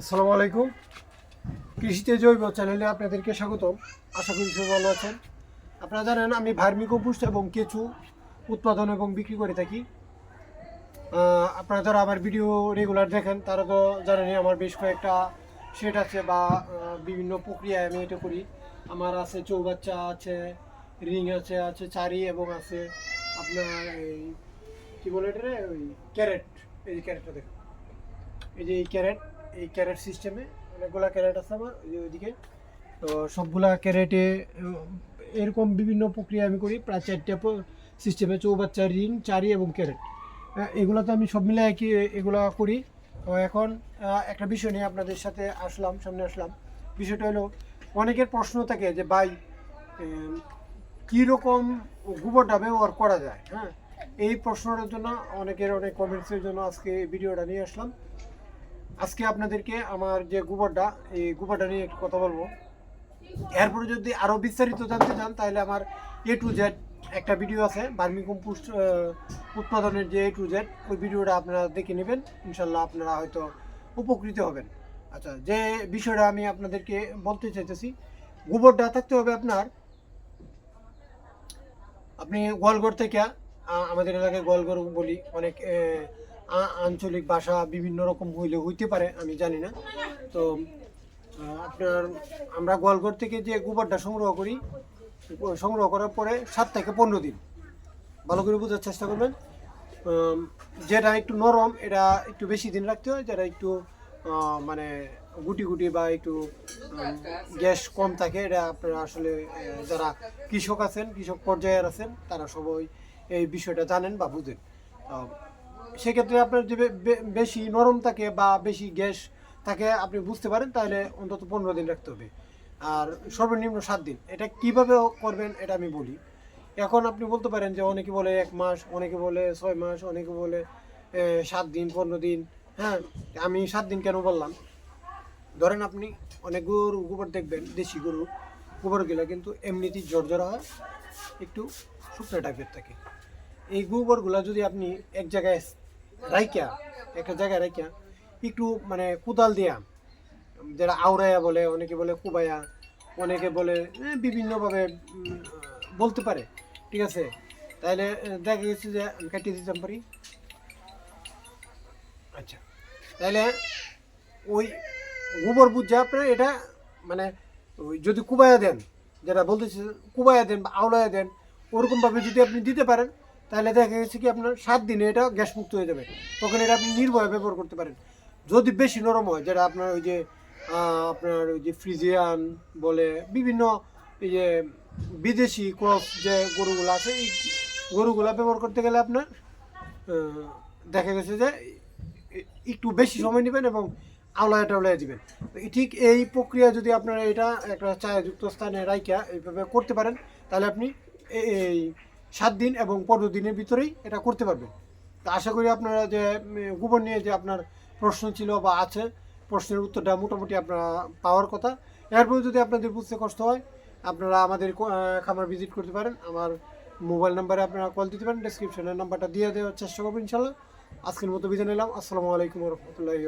আসসালামু আলাইকুম। কৃষিতে জৈব চ্যানেলে আপনাদেরকে স্বাগতম। আশা করি সবাই ভালো আছেন। আপনারা জানেন, আমি ভার্মি কম্পোস্ট এবং কেঁচু উৎপাদন এবং বিক্রি করে থাকি। আপনারা যারা আমার ভিডিও রেগুলার দেখেন, তারা তো জানেনই আমার বেশ কয়েকটা সেট আছে বা বিভিন্ন প্রক্রিয়ায় আমি এটা করি। আমার আছে চৌবাচ্চা, আছে রিং, আছে আছে চারি এবং আছে আপনার এই কী বলে এটা ওই ক্যারেট। এই যে ক্যারেটটা দেখুন। এই যে এই ক্যারেট। এই ক্যারেট সিস্টেমে অনেকগুলা ক্যারেট আছে আমার ওই ওইদিকে। তো সবগুলা ক্যারেটে এরকম বিভিন্ন প্রক্রিয়া আমি করি, প্রায় চারটে সিস্টেমে, চৌবাচ্চা, রিং, চারি এবং ক্যারেট। এগুলো তো আমি সব মিলে একই এগুলো করি। তো এখন একটা বিষয় নিয়ে আপনাদের সাথে আসলাম, সামনে আসলাম। বিষয়টা হলো, অনেকের প্রশ্ন থাকে যে, ভাই কীরকম গোবরটা ব্যবহার করা যায়? হ্যাঁ? এই প্রশ্নটার জন্য অনেকের অনেক কমেন্টসের জন্য আজকে ভিডিওটা নিয়ে আসলাম। আজকে আপনাদেরকে আমার যে গোবরটা এই গোবরটা নিয়ে একটু কথা বলব। এরপরে যদি আরও বিস্তারিত জানতে চান, তাহলে আমার এ টু জেড একটা ভিডিও আছে বার্মি কম্পোস্ট উৎপাদনের যে এ টু জেড ওই ভিডিওটা আপনারা দেখে নেবেন। ইনশাল্লাহ আপনারা হয়তো উপকৃত হবেন। আচ্ছা যে বিষয়টা আমি আপনাদেরকে বলতে চাইতেছি, গোবরটা থাকতে হবে আপনার, আপনি গোয়ালঘর থেকে আমাদের এলাকায় গোয়ালঘর বলি অনেক আঞ্চলিক ভাষা বিভিন্ন রকম হইলে হইতে পারে, আমি জানি না। তো আপনার, আমরা গোয়ালঘর থেকে যে গোবরটা সংগ্রহ করি, সংগ্রহ করার পরে সাত থেকে পনেরো দিন। ভালো করে বোঝার চেষ্টা করবেন। যেটা একটু নরম, এটা একটু বেশি দিন রাখতে হয়, যেটা একটু মানে গুটি গুটি বা একটু গ্যাস কম থাকে, এটা আপনারা আসলে যারা কৃষক আছেন, কৃষক পর্যায়ের আছেন, তারা সবাই এই বিষয়টা জানেন বা বুঝেন। সেক্ষেত্রে আপনার যে বেশি নরম থাকে বা বেশি গ্যাস থাকে, আপনি বুঝতে পারেন, তাহলে অন্তত পনেরো দিন রাখতে হবে। আর সর্বনিম্ন সাত দিন। এটা কীভাবে করবেন, এটা আমি বলি। এখন আপনি বলতে পারেন যে অনেকে বলে এক মাস, অনেকে বলে ছয় মাস, অনেকে বলে সাত দিন, পনেরো দিন। হ্যাঁ আমি সাত দিন কেন বললাম? ধরেন আপনি অনেক গরু, গোবর দেখবেন, দেশি গরু, গোবরগুলো কিন্তু এমনিতেই জর্জরা হয়, একটু শুকনো টাইপের থাকে। এই গোবরগুলা যদি আপনি এক জায়গায় রাইকা একটা জায়গায় রাইকা একটু মানে কোদাল দিয়া, যারা আউরায়া বলে, অনেকে বলে কুবায়া অনেকে বলে বিভিন্নভাবে বলতে পারে, ঠিক আছে? তাহলে দেখা গেছে যে আমি কাটিয়ে দিতাম পারি। আচ্ছা তাহলে ওই গোবর বুঝছে আপনার এটা মানে যদি কুবায়া দেন যেটা বলতেছে কুবায়া দেন বা আওলায়া দেন, ওরকমভাবে যদি আপনি দিতে পারেন তাহলে দেখা গেছে কি আপনার সাত দিনে এটা গ্যাস মুক্ত হয়ে যাবে। তখন এটা আপনি নির্ভয়ে ব্যবহার করতে পারেন। যদি বেশি নরম হয়, যেটা আপনার ওই যে আপনার ওই যে ফ্রিজিয়ান বলে বিভিন্ন এই যে বিদেশি ক্রস যে গরুগুলো আছে, এই গরুগুলো ব্যবহার করতে গেলে আপনার দেখা গেছে যে একটু বেশি সময় নেবেন এবং আওলায় টাওলায় দিবেন। ঠিক এই প্রক্রিয়া যদি আপনারা এটা একটা ছায়াযুক্ত স্থানে রাইকা এইভাবে করতে পারেন, তাহলে আপনি এই সাত দিন এবং পনেরো দিনের ভিতরেই এটা করতে পারবেন তো আশা করি আপনারা যে গোবর নিয়ে যে আপনার প্রশ্ন ছিল বা আছে, প্রশ্নের উত্তরটা মোটামুটি আপনারা পাওয়ার কথা। এরপর যদি আপনাদের বুঝতে কষ্ট হয়, আপনারা আমাদের খামার ভিজিট করতে পারেন। আমার মোবাইল নাম্বারে আপনারা কল দিতে পারেন ডেসক্রিপশনের নাম্বারটা দিয়ে দেওয়ার চেষ্টা করবেন ইনশাল্লাহ। আজকের মতো বিদায় নিলাম। আসসালামু আলাইকুম রহমতুল্লাহি